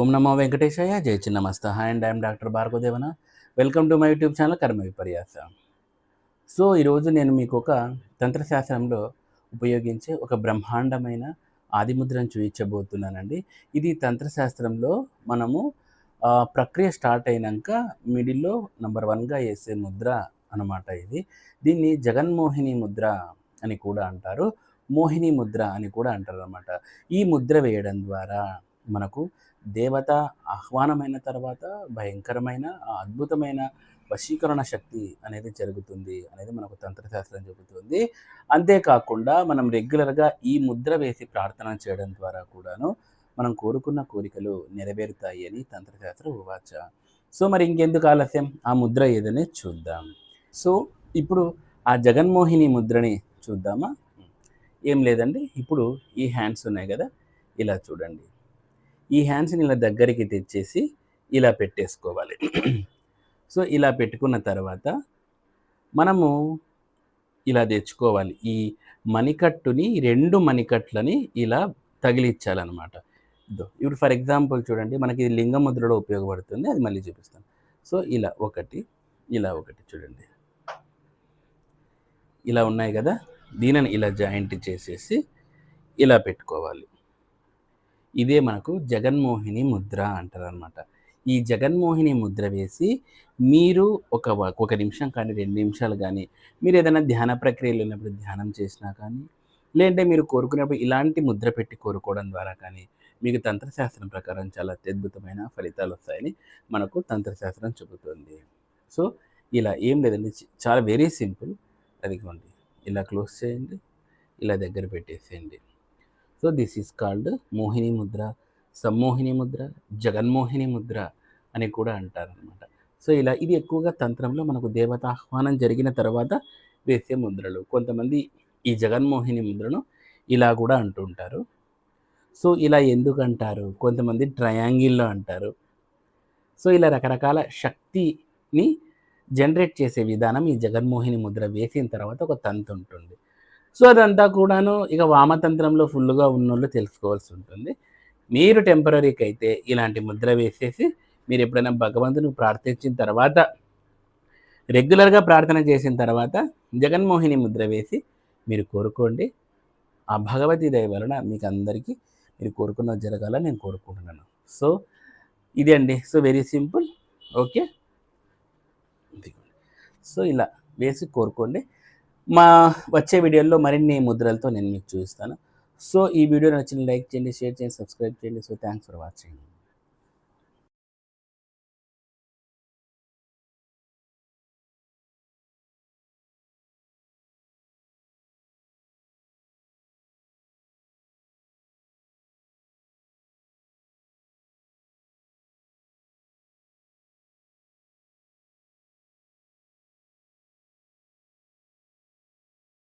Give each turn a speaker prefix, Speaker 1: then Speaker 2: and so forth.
Speaker 1: ఓం నమో వెంకటేశాయ జై Chinnamasta hi and I'm doctor Bhargavadevana. Welcome to my YouTube channel కర్మ విపర్యాస. సో ఈరోజు నేను మీకు ఒక తంత్రశాస్త్రంలో ఉపయోగించే ఒక బ్రహ్మాండమైన ఆదిముద్రను చూపించబోతున్నానండి ఇది తంత్రశాస్త్రంలో మనము ప్రక్రియ స్టార్ట్ అయినాక మిడిల్లో నంబర్ వన్గా వేసే ముద్ర అన్నమాట ఇది. దీన్ని జగన్మోహిని ముద్ర అని కూడా అంటారు. మోహిని ముద్ర అని కూడా అంటారు అనమాట ఈ ముద్ర వేయడం ద్వారా మనకు దేవత ఆహ్వానమైన తర్వాత భయంకరమైన అద్భుతమైన వశీకరణ శక్తి అనేది జరుగుతుంది అనేది మనకు తంత్రశాస్త్రం చెబుతుంది. అంతేకాకుండా మనం రెగ్యులర్గా ఈ ముద్ర వేసి ప్రార్థన చేయడం ద్వారా కూడాను మనం కోరుకున్న కోరికలు నెరవేరుతాయి అని తంత్రశాస్త్రం ఉవాచ. సో మరి ఇంకెందుకు ఆలస్యం? ఆ ముద్ర ఏదనే చూద్దాం. సో ఇప్పుడు ఆ జగన్మోహిని ముద్రని చూద్దామా? ఏం లేదండి ఇప్పుడు ఈ హ్యాండ్స్ ఉన్నాయి కదా ఇలా చూడండి. ఈ హ్యాండ్స్ని ఇలా దగ్గరికి తెచ్చేసి ఇలా పెట్టేసుకోవాలి. సో ఇలా పెట్టుకున్న తర్వాత మనము ఇలా తెచ్చుకోవాలి. ఈ మణికట్టుని రెండు మణికట్లని ఇలా తగిలిచ్చాలన్నమాట ఇప్పుడు ఫర్ ఎగ్జాంపుల్ చూడండి మనకి ఇది లింగ ముద్రలో ఉపయోగపడుతుంది అది మళ్ళీ చూపిస్తాను. సో ఇలా ఒకటి ఇలా ఒకటి చూడండి. ఇలా ఉన్నాయి కదా దీనిని ఇలా జాయింట్ చేసేసి ఇలా పెట్టుకోవాలి. ఇదే మనకు జగన్మోహిని ముద్ర అంటారనమాట ఈ జగన్మోహిని ముద్ర వేసి మీరు ఒక ఒక నిమిషం కానీ రెండు నిమిషాలు కానీ మీరు ఏదైనా ధ్యాన ప్రక్రియలో ఉన్నప్పుడు ధ్యానం చేసినా కానీ లేదంటే మీరు కోరుకునేప్పుడు ఇలాంటి ముద్ర పెట్టి కోరుకోవడం ద్వారా కానీ మీకు తంత్రశాస్త్రం ప్రకారం చాలా అత్యద్భుతమైన ఫలితాలు వస్తాయని మనకు తంత్రశాస్త్రం చెబుతుంది. సో ఇలా ఏం లేదండి. చాలా వెరీ సింపుల్. అదిగోండి. ఇలా క్లోజ్ చేయండి. ఇలా దగ్గర పెట్టేసేయండి. సో దిస్ ఈస్ కాల్డ్ మోహిని ముద్ర సమ్మోహిని ముద్ర జగన్మోహిని ముద్ర అని కూడా అంటారనమాట సో ఇలా ఇది ఎక్కువగా తంత్రంలో మనకు దేవత ఆహ్వానం జరిగిన తర్వాత వేసే ముద్రలు. కొంతమంది ఈ జగన్మోహిని ముద్రను ఇలా కూడా అంటుంటారు సో ఇలా ఎందుకు అంటారు? కొంతమంది ట్రయాంగిల్లో అంటారు. సో ఇలా రకరకాల శక్తిని జనరేట్ చేసే విధానం ఈ జగన్మోహిని ముద్ర వేసిన తర్వాత ఒక తంతు ఉంటుంది. సో అదంతా కూడాను ఇక వామతంత్రంలో ఫుల్గా ఉన్నోళ్ళు తెలుసుకోవాల్సి ఉంటుంది. మీరు టెంపరీకి అయితే ఇలాంటి ముద్ర వేసేసి మీరు ఎప్పుడైనా భగవంతుని ప్రార్థించిన తర్వాత రెగ్యులర్గా ప్రార్థన చేసిన తర్వాత జగన్మోహిని ముద్ర వేసి మీరు కోరుకోండి. ఆ భగవతి దయ వలన మీకు అందరికీ మీరు కోరుకున్న జరగాలని నేను కోరుకుంటున్నాను. సో ఇది అండి. So very simple. Okay? So ఇలా వేసి కోరుకోండి. మా వచ్చే వీడియోల్లో మరిన్ని ముద్రలతో నేను మీకు చూపిస్తాను. సో ఈ వీడియో నచ్చిన లైక్ చేయండి షేర్ చేయండి సబ్స్క్రైబ్ చేయండి. So thanks for watching